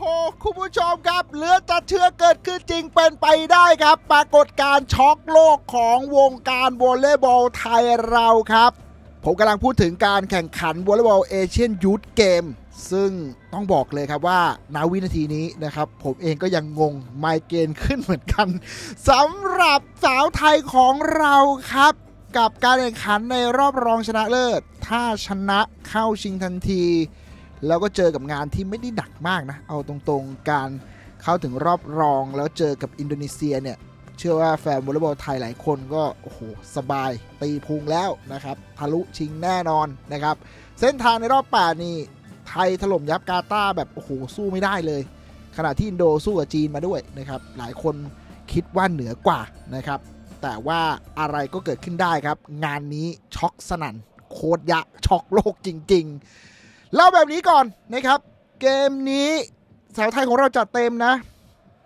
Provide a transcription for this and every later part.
โห คุณผู้ชมครับเหลือจะเชื่อเกิดขึ้นจริงเป็นไปได้ครับ ปรากฏการช็อกโลกของวงการวอลเลย์บอลไทยเราครับ ผมกำลังพูดถึงการแข่งขันวอลเลย์บอลเอเชียนยูทเกมซึ่งต้องบอกเลยครับว่านาวินาทีนี้นะครับ ผมเองก็ยังงงไมเกนขึ้นเหมือนกันสำหรับสาวไทยของเราครับกับการแข่งขันในรอบรองชนะเลิศ ถ้าชนะเข้าชิงทันที แล้วก็เจอกับงานที่ไม่ได้หนักมากนะ เอาตรงๆการเข้าถึงรอบรองแล้วเจอกับอินโดนีเซียเนี่ย เชื่อว่าแฟนวอลเลย์บอลไทยหลายคนก็ โอ้โห สบายตีพุงแล้วนะครับ ทะลุชิงแน่นอนนะครับ เส้นทางในรอบ8นี่ไทยถล่มยับกาตาร์แบบ โอ้โห สู้ไม่ได้เลย ขณะที่อินโดสู้กับจีนมาด้วยนะครับ หลายคนคิดว่าเหนือกว่านะครับ แต่ว่าอะไรก็เกิดขึ้นได้ครับ งานนี้ช็อกสนั่นโคตรยะช็อกโลกจริง ๆ เล่าแบบนี้ก่อนนะครับ เกมนี้สาวไทยของเราจัดเต็มนะ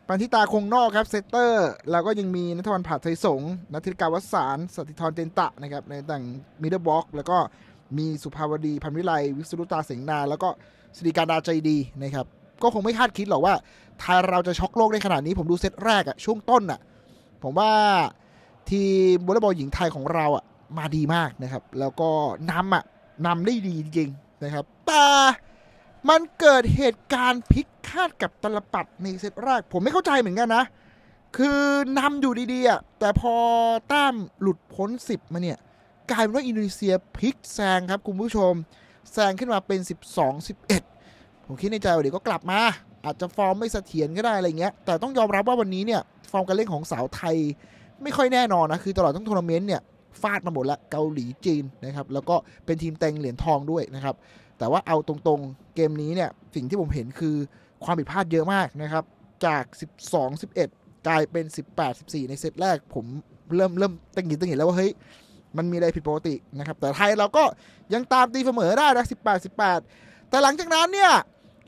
ปันทิตาคงนอกครับเซตเตอร์แล้วก็ยังมีนัทวันผาดไทยสงนัทธิกาวัสารสติธรเจนตะนะครับในต่างมิดเดิลบล็อก แล้วก็มีสุภาวดีพันวิไลวิศรุตาเสงนา แล้วก็สิริการดาใจดีนะครับก็คงไม่คาดคิดหรอกว่าไทยเราจะช็อกโลกได้ขนาดนี้ ผมดูเซตแรกอะช่วงต้นอะผมว่าทีมวอลเลย์บอลหญิงไทยของเราอะมาดีมากนะครับ แล้วก็นำอะนำได้ดีจริง นะครับแต่มันเกิดเหตุการณ์พลิกคาดกับตลปัดในเซตแรก ผมไม่เข้าใจเหมือนกันนะ คือนำอยู่ดีๆอะแต่พอแต้มหลุดพ้น 10 มาเนี่ย กลายเป็นว่าอินโดนีเซียพลิกแซงครับคุณผู้ชม แซงขึ้นมาเป็น 12 11 ผมคิดในใจว่าเดี๋ยวก็กลับมา อาจจะฟอร์มไม่เสถียรก็ได้อะไรเงี้ย แต่ต้องยอมรับว่าวันนี้เนี่ย ฟอร์มการเล่นของสาวไทยไม่ค่อยแน่นอนนะ คือตลอดทั้งทัวร์นาเมนต์เนี่ย ฟาดมาหมดละเกาหลีจีนนะครับแล้วก็เป็นทีมเต็งเหรียญทองด้วยนะครับแต่ว่าเอาตรงๆเกมนี้เนี่ยสิ่งที่ผมเห็นคือความผิดพลาดเยอะมากนะครับจาก 12 11 กลายเป็น 18 14 ในเซตแรก ผมเริ่มเริ่มตังหงิดตังหงิดแล้วว่าเฮ้ยมันมีอะไรผิดปกตินะครับ แต่ไทยเราก็ยังตามตีเสมอได้นะ18 18 แต่หลังจากนั้นเนี่ย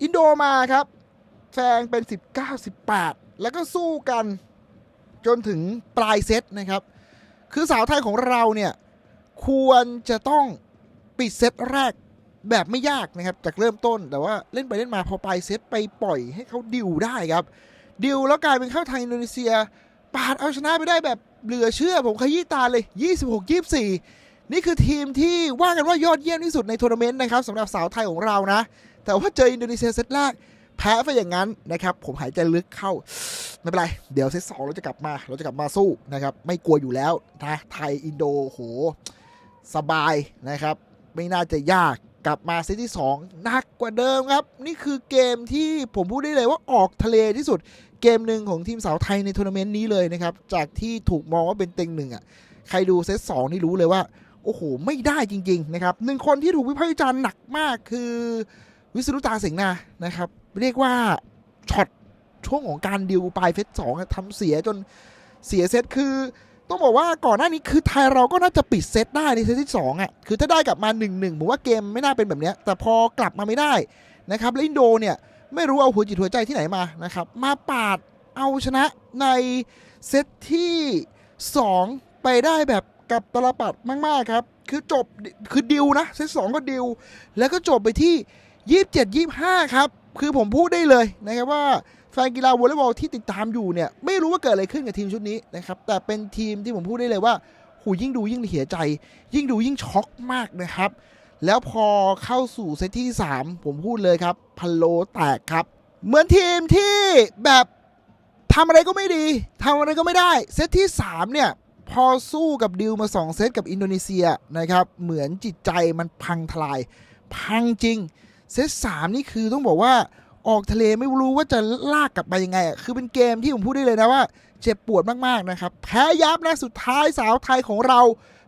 อินโดมาครับแซงเป็น 19 18 แล้วก็สู้กันจนถึงปลายเซตนะครับ คือสาวไทยของเราเนี่ยควรจะต้องปิดเซตแรกแบบไม่ยากนะครับจากเริ่มต้นแต่ว่าเล่นไปเล่นมาพอปลายเซตไปปล่อยให้เขาดิวได้ครับ ดิวแล้วกลายเป็นเข้าทางอินโดนีเซีย ปาดเอาชนะไปได้แบบเหลือเชื่อผมขยี้ตาเลย 26 24 นี่คือทีมที่ว่ากันว่ายอดเยี่ยมที่สุดในทัวร์นาเมนต์นะครับสำหรับสาวไทยของเรานะ แต่ว่าเจออินโดนีเซียเซตแรก แพ้ไปอย่างนั้นนะครับ ผมหายใจลึกเข้า ไม่เป็นไร เดี๋ยวเซตสองเราจะกลับมา เราจะกลับมาสู้นะครับ ไม่กลัวอยู่แล้วนะไทยอินโดโห สบายนะครับ ไม่น่าจะยากกลับมาเซตที่2หนักกว่าเดิมครับ นี่คือเกมที่ผมพูดได้เลยว่าออกทะเลที่สุด เกมหนึ่งของทีมสาวไทยในทัวร์นาเมนต์นี้เลยนะครับ จากที่ถูกมองว่าเป็นเต็งหนึ่งอะใครดูเซตสองนี่รู้เลยว่า โอ้โห ไม่ได้จริง ๆ นะครับหนึ่งคนที่ถูกวิพากษ์วิจารณ์หนักมากคือวิศรุตาเสงนานะครับ เรียกว่าช็อตช่วงของการดิวปลายเซตสองทำเสียจนเสียเซตคือ ต้องบอกว่าก่อนหน้านี้คือไทยเราก็น่าจะปิดเซตได้ในเซตที่2อะคือถ้าได้กลับมา1 1ผมว่าเกมไม่น่าเป็นแบบนี้แต่พอกลับมาไม่ได้นะครับแล้วอินโดเนี่ยไม่รู้เอาหัวจิตหัวใจที่ไหนมานะครับมาปาดเอาชนะในเซตที่ 2 ไปได้แบบกับตลปัดมาก ๆ ครับ คือจบคือดิวนะ เซตสองก็ดิว แล้วก็จบไปที่ 27 25 ครับ คือผมพูดได้เลยนะครับว่าแฟนกีฬาวอลเลย์บอลที่ติดตามอยู่เนี่ยไม่รู้ว่าเกิดอะไรขึ้นกับทีมชุดนี้นะครับแต่เป็นทีมที่ผมพูดได้เลยว่าหูยิ่งดูยิ่งเสียใจ ยิ่งดูยิ่งช็อกมากนะครับ แล้วพอเข้าสู่เซตที่ 3 ผมพูดเลยครับพันโลแตกครับ เหมือนทีมที่แบบทำอะไรก็ไม่ดีทำอะไรก็ไม่ได้ เซตที่ 3 เนี่ยพอสู้กับดิวมา 2 เซตกับอินโดนีเซียนะครับ เหมือนจิตใจมันพังทลาย พังจริง เซต3นี่คือต้องบอกว่าออกทะเลไม่รู้ว่าจะลากกลับไปยังไงอะคือเป็นเกมที่ผมพูดได้เลยนะว่า เจ็บปวดมาก ๆ นะครับ แพ้ยับนะสุดท้ายสาวไทยของเรา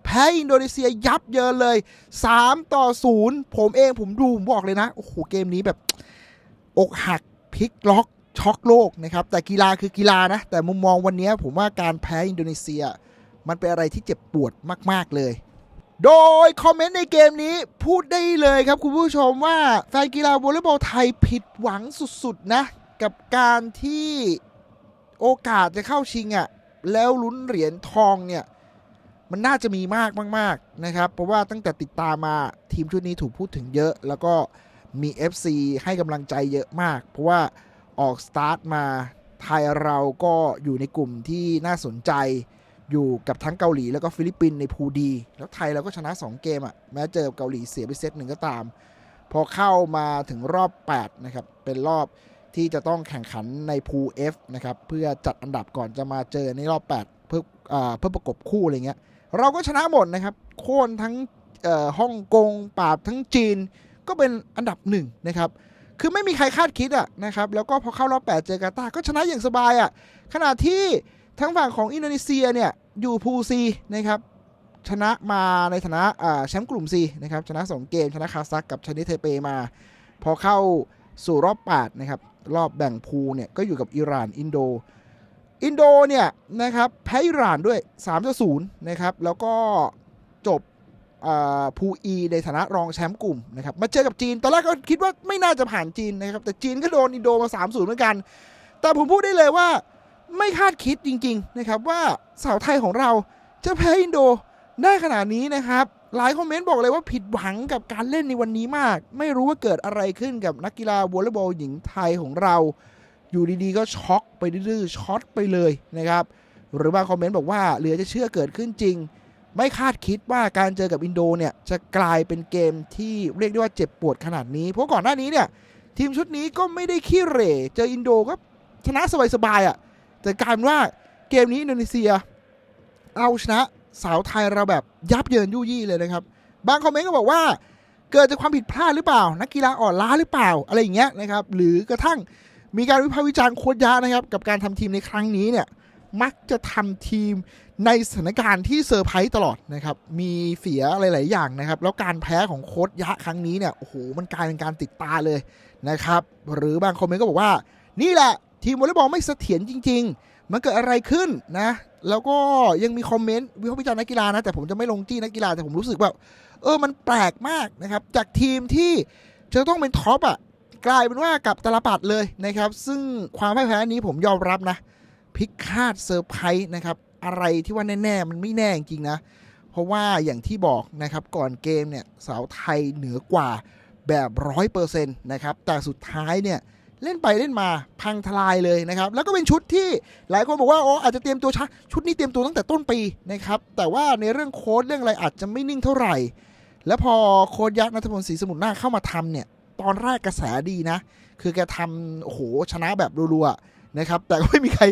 แพ้อินโดนีเซียยับเยินเลย 3 ต่อ 0 ผมเองผมดู ผมบอกเลยนะ โอ้โห เกมนี้แบบ อกหักพลิกล็อก ช็อกโลกนะครับ แต่กีฬาคือกีฬานะ แต่มุมมองวันนี้ผมว่าการแพ้อินโดนีเซีย มันเป็นอะไรที่เจ็บปวดมาก ๆเลย โดยคอมเมนต์ในเกมนี้พูดได้เลยครับคุณผู้ชมว่าแฟนกีฬาวอลเลย์บอลไทยผิดหวังสุดๆนะ กับการที่โอกาสจะเข้าชิงอะ่ะแล้วลุ้นเหรียญทองเนี่ย มันน่าจะมีมากมาก ๆ นะครับ เพราะว่าตั้งแต่ติดตามมาทีมชุดนี้ถูกพูดถึงเยอะ แล้วก็มี FC ให้กำลังใจเยอะมาก เพราะว่าออกสตาร์ทมาไทยเราก็อยู่ในกลุ่มที่น่าสนใจ อยู่กับทั้งเกาหลีแล้วก็ฟิลิปปินส์ในพูลดี แล้วไทยเราก็ชนะ 2 เกมอะ่ะแม้เจอเกาหลีเสียไปเซตหนึ่งก็ตาม พอเข้ามาถึงรอบ 8 นะครับ เป็นรอบที่จะต้องแข่งขันในพูล F นะครับ เพื่อจัดอันดับก่อนจะมาเจอในรอบ 8 เพื่ออเพื่อประกบคู่อะไรเงี้ยเราก็ชนะหมดนะครับ โค่นทั้งฮ่องกงปราบทั้งจีนก็เป็นอันดับหนึ่งนะครับคือไม่มีใครคาดคิดอะนะครับแล้วก็พอเข้ารอบ 8 เจอกาตาก็ชนะอย่างสบายอะขณะที่ ทั้งฝั่งของอินโดนีเซียเนี่ยอยู่พูซีนะครับชนะมาในฐานะแชมป์กลุ่ม C นะครับชนะ 2 เกม ชนะคาซักกับชนิเทเปมา พอเข้าสู่รอบ8นะครับรอบแบ่งพูเนี่ยก็อยู่กับอิหร่านอินโด อินโดเนี่ยนะครับแพ้อิหร่านด้วย3ต่อ0นะครับแล้วก็จบพูอีในฐานะรองแชมป์กลุ่มนะครับมาเจอกับจีน ตอนแรกก็คิดว่าไม่น่าจะผ่านจีนนะครับแต่จีนก็โดนอินโดมา 3 0 เหมือนกัน แต่ผมพูดได้เลยว่า ไม่คาดคิดจริง ๆ นะครับว่าสาวไทยของเราจะแพ้อินโดได้ขนาดนี้นะครับ หลายคอมเมนต์บอกเลยว่าผิดหวังกับการเล่นในวันนี้มาก ไม่รู้ว่าเกิดอะไรขึ้นกับนักกีฬาวอลเลย์บอลหญิงไทยของเรา อยู่ดีๆ ก็ช็อกไปดื้อๆช็อตไปเลยนะครับ หรือบางคอมเมนต์บอกว่าเหลือจะเชื่อเกิดขึ้นจริง ไม่คาดคิดว่าการเจอกับอินโดเนี่ยจะกลายเป็นเกมที่เรียกได้ว่าเจ็บปวดขนาดนี้ เพราะก่อนหน้านี้เนี่ยทีมชุดนี้ก็ไม่ได้ขี้เหร่ เจออินโดก็ชนะสบายๆอะ่ะ แต่กลารว่าเกมนี้อินโดนีเซีย เอาชนะสาวไทยเราแบบยับเยินยุ่ยี่เลยนะครับ บางคอมเมนต์ก็บอกว่า เกิดจากความผิดพลาดหรือเปล่า นักกีฬาอ่อนล้าหรือเปล่าอะไรอย่างเงี้ยนะครับ หรือกระทั่งมีการวิพากษ์วิจารณ์โค้ชยะนะครับ กับการทำทีมในครั้งนี้เนี่ยมักจะทำทีมในสถานการณ์ที่เซอร์ไพรส์ตลอดนะครับ มีเสียหลาย ๆ อย่างนะครับ แล้วการแพ้ของโค้ชยะครั้งนี้เนี่ย โอ้โห มันกลายเป็นการติดตาเลยนะครับ หรือบางคอมเมนต์ก็บอกว่า นี่แหละ ทีมวอลเลย์บอลไม่เสถียรจริง ๆ มันเกิดอะไรขึ้นนะ แล้วก็ยังมีคอมเมนต์วิพากษ์วิจารณ์นักกีฬานะ แต่ผมจะไม่ลงจี้นักกีฬาแต่ผมรู้สึกว่า เออมันแปลกมากนะครับ จากทีมที่จะต้องเป็นท็อปอะกลายเป็นว่ากับตาลปัดเลยนะครับ ซึ่งความพ่ายแพ้นี้ผมยอมรับนะพิกคาดเซอร์ไพรส์นะครับ อะไรที่ว่าแน่ ๆ มันไม่แน่จริงนะ เพราะว่าอย่างที่บอกนะครับก่อนเกมเนี่ยสาวไทยเหนือกว่าแบบร้อยเปอร์เซ็นต์นะครับแต่สุดท้ายเนี่ย เล่นไปเล่นมาพังทลายเลยนะครับ แล้วก็เป็นชุดที่หลายคนบอกว่าอ้ออาจจะเตรียมตัวช้าชุดนี้เตรียมตัวตั้งแต่ต้นปีนะครับแต่ว่าในเรื่องโค้ดเรื่องอะไรอาจจะไม่นิ่งเท่าไหร่ แล้วพอโค้ดยักษ์นัทพลศรีสมุทรนาเข้ามาทำเนี่ยตอนแรกกระแสดีนะ คือแกทำโอ้โหชนะแบบรัวๆนะครับ แต่ก็ไม่มีใคร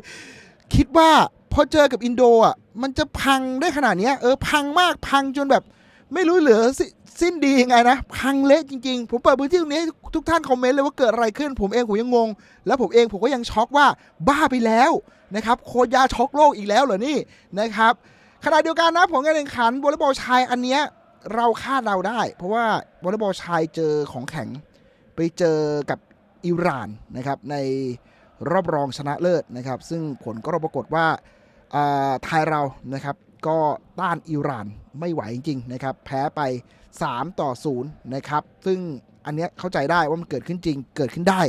คิดว่าพอเจอกับอินโดอะมันจะพังได้ขนาดนี้เออพังมากพังจนแบบ ไม่รู้เหลือสิสิ้นดียังไงนะพังเละจริง ๆ ผมเปิดพื้นที่ตรงนี้ทุกท่านคอมเมนต์เลยว่าเกิดอะไรขึ้น ผมเองผมยังงง แล้วผมเองผมก็ยังช็อกว่าบ้าไปแล้วนะครับโคยาช็อกโลกอีกแล้วเหรอนี่นะครับขณะเดียวกันนะผลการแข่งขันวอลเลย์บอลชายอันเนี้ยเราคาดเราได้ เพราะว่าวอลเลย์บอลชายเจอของแข็งไปเจอกับอิหร่านนะครับในรอบรองชนะเลิศนะครับ ซึ่งผลก็ปรากฏว่าไทยเรานะครับ ก็ต้านอิหร่านไม่ไหวจริงๆนะครับแพ้ไป 3 ต่อ 0 นะครับ ซึ่งอันเนี้ยเข้าใจได้ว่ามันเกิดขึ้นจริง เกิดขึ้นได้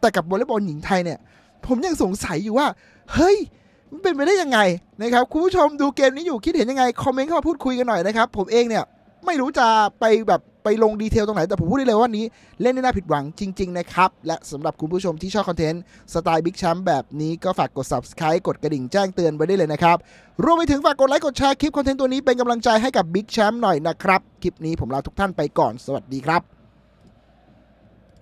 แต่กับวอลเลย์บอลหญิงไทยเนี่ย ผมยังสงสัยอยู่ว่า เฮ้ย มันเป็นไปได้ยังไงนะครับ คุณผู้ชมดูเกมนี้อยู่คิดเห็นยังไง คอมเมนต์เข้ามาพูดคุยกันหน่อยนะครับ ผมเองเนี่ย ไม่รู้จะไปแบบไปลงดีเทลตรงไหน แต่ผมพูดได้เลยว่านี้เล่นได้น่าผิดหวังจริง ๆ นะครับ และสำหรับคุณผู้ชมที่ชอบคอนเทนต์ สไตล์บิ๊กแชมป์แบบนี้ก็ฝากกด subscribe กดกระดิ่งแจ้งเตือนไว้ได้เลยนะครับ รวมไปถึงฝากกดไลค์กดแชร์คลิปคอนเทนต์ตัวนี้เป็นกำลังใจให้กับบิ๊กแชมป์หน่อยนะครับ คลิปนี้ผมลาทุกท่านไปก่อนสวัสดีครับ